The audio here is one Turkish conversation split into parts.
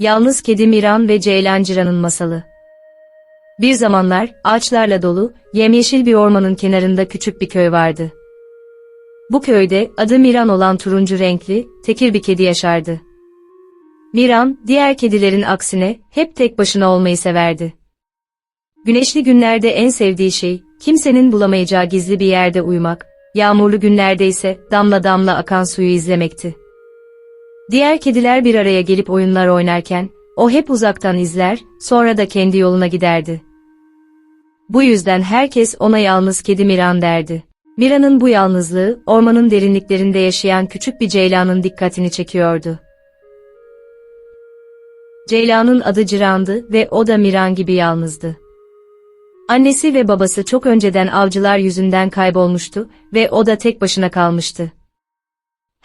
Yalnız Kedi Miran ve Ceylan Ciran'ın masalı. Bir zamanlar ağaçlarla dolu, yemyeşil bir ormanın kenarında küçük bir köy vardı. Bu köyde adı Miran olan turuncu renkli, tekir bir kedi yaşardı. Miran, diğer kedilerin aksine hep tek başına olmayı severdi. Güneşli günlerde en sevdiği şey, kimsenin bulamayacağı gizli bir yerde uyumak, yağmurlu günlerde ise damla damla akan suyu izlemekti. Diğer kediler bir araya gelip oyunlar oynarken, o hep uzaktan izler, sonra da kendi yoluna giderdi. Bu yüzden herkes ona yalnız kedi Miran derdi. Mira'nın bu yalnızlığı, ormanın derinliklerinde yaşayan küçük bir ceylanın dikkatini çekiyordu. Ceylanın adı Ciran'dı ve o da Miran gibi yalnızdı. Annesi ve babası çok önceden avcılar yüzünden kaybolmuştu ve o da tek başına kalmıştı.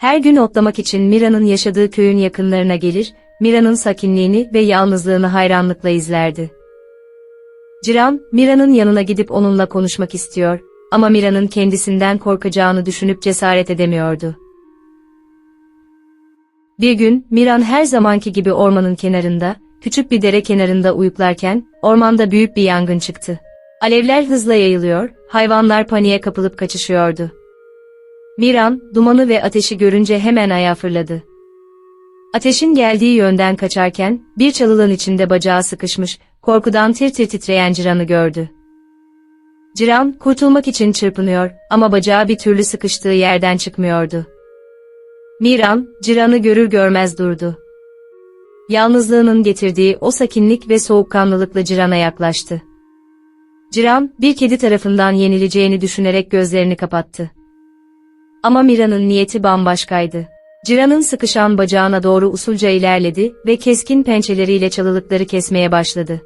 Her gün otlamak için Mira'nın yaşadığı köyün yakınlarına gelir, Mira'nın sakinliğini ve yalnızlığını hayranlıkla izlerdi. Ciran, Mira'nın yanına gidip onunla konuşmak istiyor ama Mira'nın kendisinden korkacağını düşünüp cesaret edemiyordu. Bir gün, Miran her zamanki gibi ormanın kenarında, küçük bir dere kenarında uyuklarken, ormanda büyük bir yangın çıktı. Alevler hızla yayılıyor, hayvanlar paniğe kapılıp kaçışıyordu. Miran, dumanı ve ateşi görünce hemen ayağa fırladı. Ateşin geldiği yönden kaçarken, bir çalılan içinde bacağı sıkışmış, korkudan tir tir titreyen Ciran'ı gördü. Ciran, kurtulmak için çırpınıyor ama bacağı bir türlü sıkıştığı yerden çıkmıyordu. Miran, Ciran'ı görür görmez durdu. Yalnızlığının getirdiği o sakinlik ve soğukkanlılıkla Ciran'a yaklaştı. Ciran, bir kedi tarafından yenileceğini düşünerek gözlerini kapattı. Ama Mira'nın niyeti bambaşkaydı. Ciran'ın sıkışan bacağına doğru usulca ilerledi ve keskin pençeleriyle çalılıkları kesmeye başladı.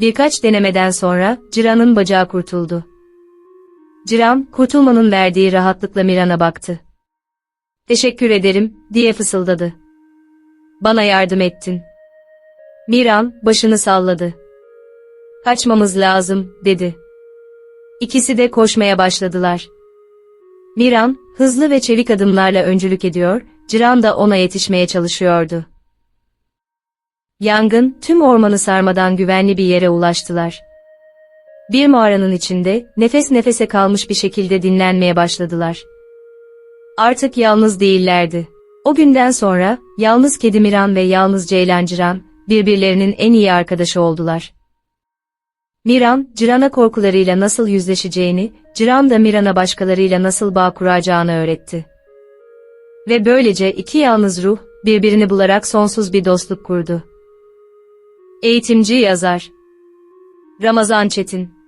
Birkaç denemeden sonra Ciran'ın bacağı kurtuldu. Ciran, kurtulmanın verdiği rahatlıkla Miran'a baktı. Teşekkür ederim, diye fısıldadı. Bana yardım ettin. Miran, başını salladı. Kaçmamız lazım, dedi. İkisi de koşmaya başladılar. Miran, hızlı ve çevik adımlarla öncülük ediyor, Ciran da ona yetişmeye çalışıyordu. Yangın, tüm ormanı sarmadan güvenli bir yere ulaştılar. Bir mağaranın içinde, nefes nefese kalmış bir şekilde dinlenmeye başladılar. Artık yalnız değillerdi. O günden sonra, yalnız Kedi Miran ve yalnız Ceylan Ciran, birbirlerinin en iyi arkadaşı oldular. Miran, Ciran'a korkularıyla nasıl yüzleşeceğini, Ciran da Miran'a başkalarıyla nasıl bağ kuracağını öğretti. Ve böylece iki yalnız ruh, birbirini bularak sonsuz bir dostluk kurdu. Eğitimci yazar Ramazan Çetin